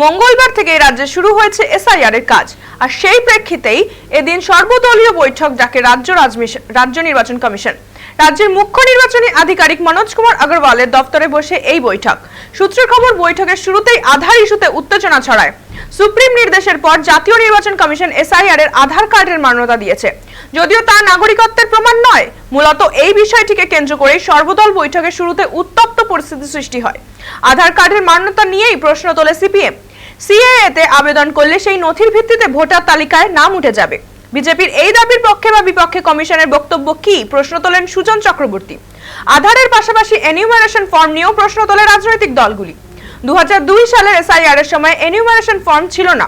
মঙ্গলবার থেকে রাজ্যে শুরু হয়েছে এসআইআর এর কাজ। আর সেই প্রেক্ষিতেই এদিন সর্বদলীয় বৈঠক ডাকে রাজ্য রাজ্য নির্বাচন কমিশন। রাজ্যের মুখ্য নির্বাচনী আধিকারিক মনোজ কুমার আগরওয়ালের দপ্তরে বসে এই বৈঠক। সূত্রের খবর, বৈঠকের শুরুতেই আধার ইস্যুতে উত্তেজনা ছড়ায়। সুপ্রিম নির্দেশের পর জাতীয় নির্বাচন কমিশন এসআইআর এর আধার কার্ডের মান্যতা দিয়েছে। যদিও তা নাগরিকত্বের প্রমাণ নয়, মূলত এই বিষয়টিকে কেন্দ্র করেই সর্বদল বৈঠকের শুরুতে উত্তপ্ত পরিস্থিতি সৃষ্টি হয়। আধার কার্ডের মান্যতা নিয়েই প্রশ্ন তোলে সিপিএম। সিএএ তে আবেদন করলে সেই নথির ভিত্তিতে ভোটার তালিকায় নাম উঠে যাবে। বিজেপির এই দাবির পক্ষে বা বিপক্ষে কমিশনের বক্তব্য কি, প্রশ্ন তোলেন সুজন চক্রবর্তী। আধারের পাশাপাশি এনিউমারেশন ফর্ম নিয়েও প্রশ্ন তোলে রাজনৈতিক দলগুলি। দু হাজার দুই সালের এসআইআর এর সময় এনিউমারেশন ফর্ম ছিল না।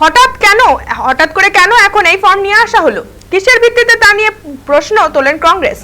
হঠাৎ কেন, হঠাৎ করে কেন এখন এই ফর্ম নিয়ে আসা হলো? কিসের ভিত্তিতে তা নিয়ে প্রশ্ন তোলেন কংগ্রেস?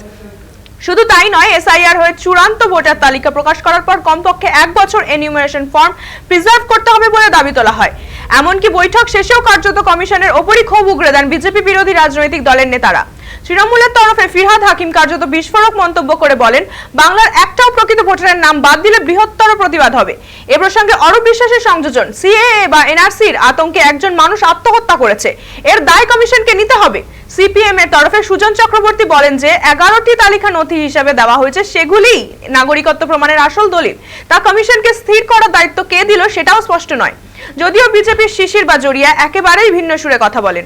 শুধু তাই নয়, এসআইআর হয়ে চূড়ান্ত ভোটার তালিকা প্রকাশ করার পর কমপক্ষে এক বছর এনিউমারেশন ফর্ম প্রিজার্ভ করতে হবে বলে দাবি তোলা হয়। এমনকি বৈঠক শেষেও কার্যত কমিশনের ওপরই ক্ষোভ উগড়ে দেন বিজেপি বিরোধী রাজনৈতিক দলের নেতারা। তৃণমূলের তরফে ফিরহাদ হাকিম কার্যত বিস্ফোরক মন্তব্য করে বলেন, বাংলার একটাও প্রকৃত ভোটারের নাম বাদ দিলে বৃহত্তর প্রতিবাদ হবে। এ প্রসঙ্গে অরূপ বিশ্বাসের সংযোজন, সিএএ বা এনআরসির আতঙ্কে একজন মানুষ আত্মহত্যা করেছে। এর দায় কমিশনকে নিতে হবে। সিপিএম এর তরফে সুজন চক্রবর্তী বলেন যে, এগারোটি তালিকা নথি হিসাবে দেওয়া হয়েছে সেগুলি নাগরিকত্ব প্রমাণের আসল দলিল। তা কমিশনকে স্থির করার দায়িত্ব কে দিল সেটাও স্পষ্ট নয়। যদিও বিজেপির শিশির বা জড়িয়া একেবারেই ভিন্ন সুরে কথা বলেন।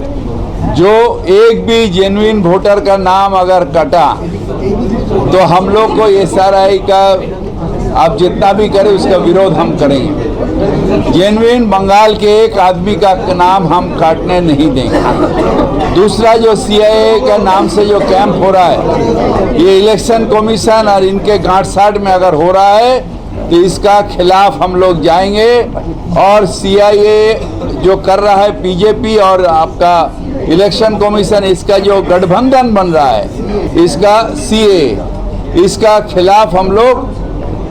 जो एक भी जेन्युइन वोटर का नाम अगर कटा तो हम लोग को एस का, आप जितना भी करें, उसका विरोध हम करेंगे। जेन्युइन बंगाल के एक आदमी का नाम हम काटने नहीं देंगे। दूसरा जो सीआईए का नाम से जो कैंप हो रहा है, ये इलेक्शन कमीशन और इनके गांठ में अगर हो रहा है तो इसका खिलाफ हम लोग जाएँगे और सीआईए जो कर रहा है बीजेपी और आपका इलेक्शन कमीशन इसका जो गठबंधन बन रहा है इसका सीए इसका खिलाफ हम लोग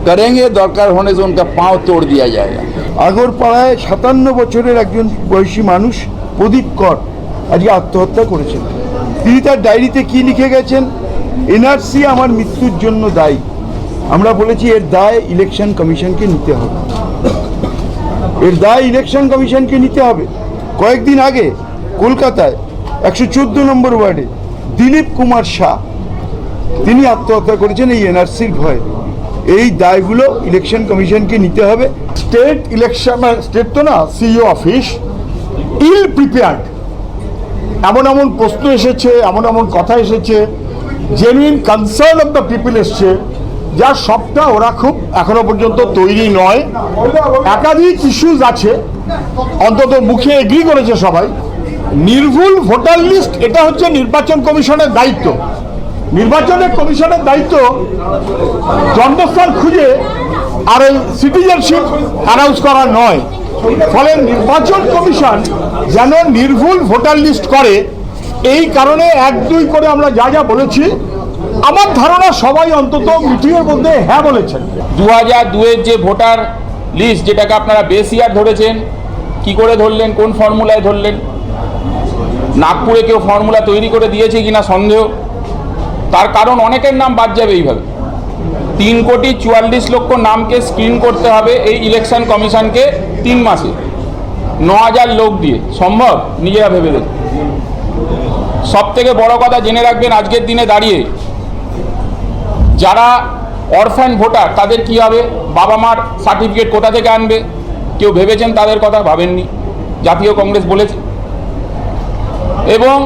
करेंगे दरकार होने से उनका पांव तोड़ दिया जाएगा আগরপাড়ায় সাতান্ন বছরের একজন বয়সী মানুষ প্রদীপ কর আজকে আত্মহত্যা করেছেন তিনি তার ডায়েরিতে কি লিখে গেছেন এনআরসি আমার মৃত্যুর জন্য দায়ী আমরা বলেছি এর দায় ইলেকশন কমিশনকে নিতে হবে এর দায় ইলেকশন কমিশনকে নিতে হবে কয়েকদিন আগে কলকাতায় একশো চোদ্দ নম্বর ওয়ার্ডে দিলীপ কুমার শাহ। তিনি আত্মহত্যা করেছেন এই এনআরসির ভয়ে। এই দায়গুলো ইলেকশন কমিশনকে নিতে হবে। স্টেট ইলেকশন স্টেট তো না সিইও অফিস ইল প্রিপেয়ার্ড এমন এমন প্রশ্ন এসেছে, এমন এমন কথা এসেছে genuine concern of the people এসছে যার সবটা ওরা খুব এখনও পর্যন্ত তৈরি নয়। একাধিক ইস্যুজ আছে, অন্তত মুখে এগ্রি করেছে সবাই। নির্ভুল ভোটার লিস্ট, এটা হচ্ছে নির্বাচন কমিশনের দায়িত্ব। নির্বাচনের কমিশনের দায়িত্ব জন্মস্থান খুঁজে আর ওই সিটিজেনশিপ অ্যানাউন্স করা নয়। ফলে নির্বাচন কমিশন যেন নির্ভুল ভোটার লিস্ট করে, এই কারণে এক দুই করে আমরা যা যা বলেছি, আমার ধারণা সবাই অন্তত মিটিংয়ের মধ্যে হ্যাঁ বলেছেন। দু হাজার দুয়ের যে ভোটার লিস্ট, যেটাকে আপনারা বেস ইয়ার ধরেছেন, কি করে ধরলেন, কোন ফর্মুলায় ধরলেন নাগপুরে কেউ ফর্মুলা তৈরি করে দিয়েছে কিনা সন্দেহ। তার কারণ অনেকের নাম বাদ যাবে এইভাবে। তিন কোটি চুয়াল্লিশ লক্ষ নামকে স্ক্রিন করতে হবে এই ইলেকশন কমিশনকে তিন মাসে। ন হাজার লোক দিয়ে। সম্ভব? নিজেরা ভেবে দেখুন। সব থেকে বড় কথা জেনে রাখবেন আজকের দিনে দাঁড়িয়ে। যারা অরফ্যান ভোটার, তাদের কি হবে? বাবা মার সার্টিফিকেট কোথা থেকে আনবে? কেউ ভেবেছেন তাদের কথা ভাবেননি। জাতীয় কংগ্রেস বলেছে। এবং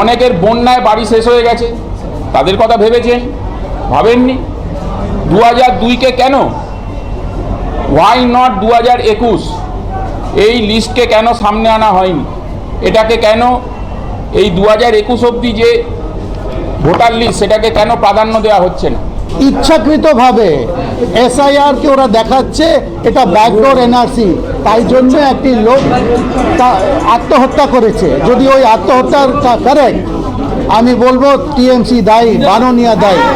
অনেকের বন্যায় বাড়ি শেষ হয়ে গেছে। তাদের কথা ভেবেছেন, ভাবেননি। দু হাজার দুইকে কেন? ওয়াই নট দু হাজার একুশ? এই লিস্টকে কেন সামনে আনা হয়নি? এটাকে কেন এই দু হাজার একুশ অবধি যে ভোটার লিস্ট, সেটাকে কেন প্রাধান্য দেওয়া হচ্ছে না? ইচ্ছাকৃতভাবে এসআইআরকে ওরা দেখাচ্ছে, এটা ব্যাকডোর এনআরসি তাই জন্য একটি লোক তা- আত্মহত্যা করেছে। যদি ওই আত্মহত্যার কারেক্ট আমি বলব টিএমসি দায়ী, বাননিয়া দায়ী।